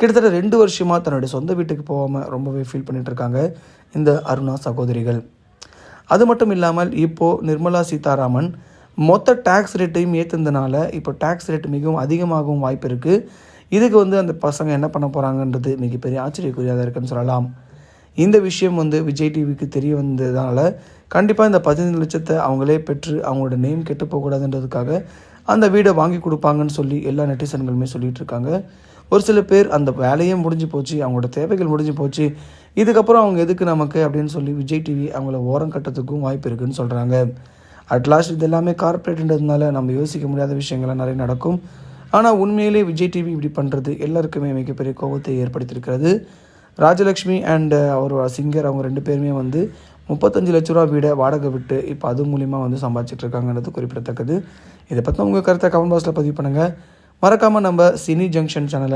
கிட்டத்தட்ட ரெண்டு வருஷமாக தன்னுடைய சொந்த வீட்டுக்கு போகாமல் ரொம்பவே ஃபீல் பண்ணிகிட்ருக்காங்க இருக்காங்க இந்த அருணா சகோதரிகள். அது மட்டும் இல்லாமல் இப்போது நிர்மலா சீதாராமன் மொத்த டேக்ஸ் ரேட்டையும் ஏற்றுனதுனால இப்போ டேக்ஸ் ரேட் மிகவும் அதிகமாகவும் வாய்ப்பு இருக்குது இதுக்கு வந்து அந்த பசங்க என்ன பண்ண போகிறாங்கன்றது மிகப்பெரிய ஆச்சரியக்குரியாக இருக்குன்னு சொல்லலாம். இந்த விஷயம் வந்து விஜய் டிவிக்கு தெரிய வந்ததுனால கண்டிப்பாக இந்த பதினைந்து லட்சத்தை அவங்களே பெற்று அவங்களோட நேம் கெட்டு போகக்கூடாதுன்றதுக்காக அந்த வீடை வாங்கி கொடுப்பாங்கன்னு சொல்லி எல்லா நெட்டிசன்களுமே சொல்லிகிட்டு இருக்காங்க. ஒரு சில பேர் அந்த வேலையே முடிஞ்சு போச்சு அவங்களோட தேவைகள் முடிஞ்சு போச்சு இதுக்கப்புறம் அவங்க எதுக்கு நமக்கு அப்படின்னு சொல்லி விஜய் டிவி அவங்கள ஓரம் கட்டத்துக்கும் வாய்ப்பு இருக்குன்னு சொல்கிறாங்க அட்லாஸ்ட் இது எல்லாமே கார்ப்பரேட்ன்றதுனால நம்ம யோசிக்க முடியாத விஷயங்கள்லாம் நிறைய நடக்கும். ஆனால் உண்மையிலே விஜய் டிவி இப்படி பண்ணுறது எல்லாருக்குமே மிகப்பெரிய கோபத்தை ஏற்படுத்தியிருக்கிறது. ராஜலக்ஷ்மி அண்ட் அவரோட சிங்கர் அவங்க ரெண்டு பேருமே வந்து முப்பத்தஞ்சு லட்ச ரூபா வீடை வாடகை விட்டு இப்போ அது மூலிமா வந்து சம்பாதிச்சிட்ருக்காங்கன்றது குறிப்பிடத்தக்கது. இதை பற்றி உங்கள் கருத்தை கமெண்ட் பாக்ஸில் பதிவு பண்ணுங்கள் மறக்காமல் நம்ம சினி ஜங்ஷன் சேனலை